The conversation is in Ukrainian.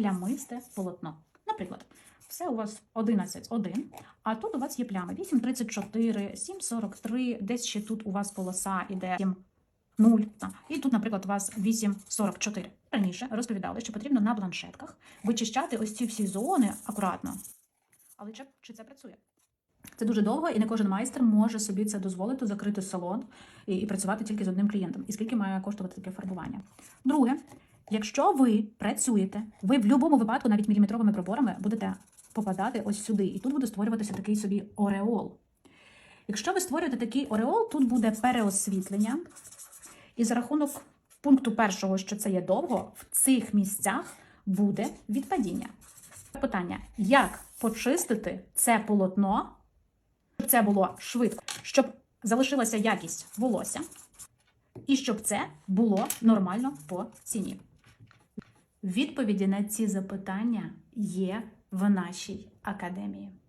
плямисте полотно. Наприклад, все у вас 11,1, а тут у вас є плями 8,34, 7,43, десь ще тут у вас полоса іде 7,0. І тут, наприклад, у вас 8,44. Раніше розповідали, що потрібно на бланшетках вичищати ось ці всі зони акуратно. Але чи, це працює? Це дуже довго, і не кожен майстер може собі це дозволити, закрити салон і, і працювати тільки з одним клієнтом. І скільки має коштувати таке фарбування? Друге, якщо ви працюєте, ви в будь-якому випадку, навіть міліметровими проборами, будете попадати ось сюди, і тут буде створюватися такий собі ореол. Якщо ви створюєте такий ореол, тут буде переосвітлення, і за рахунок пункту першого, що це є довго, в цих місцях буде відпадіння. Питання: як почистити це полотно, щоб це було швидко, щоб залишилася якість волосся, і щоб це було нормально по ціні? Відповіді на ці запитання є в нашій академії.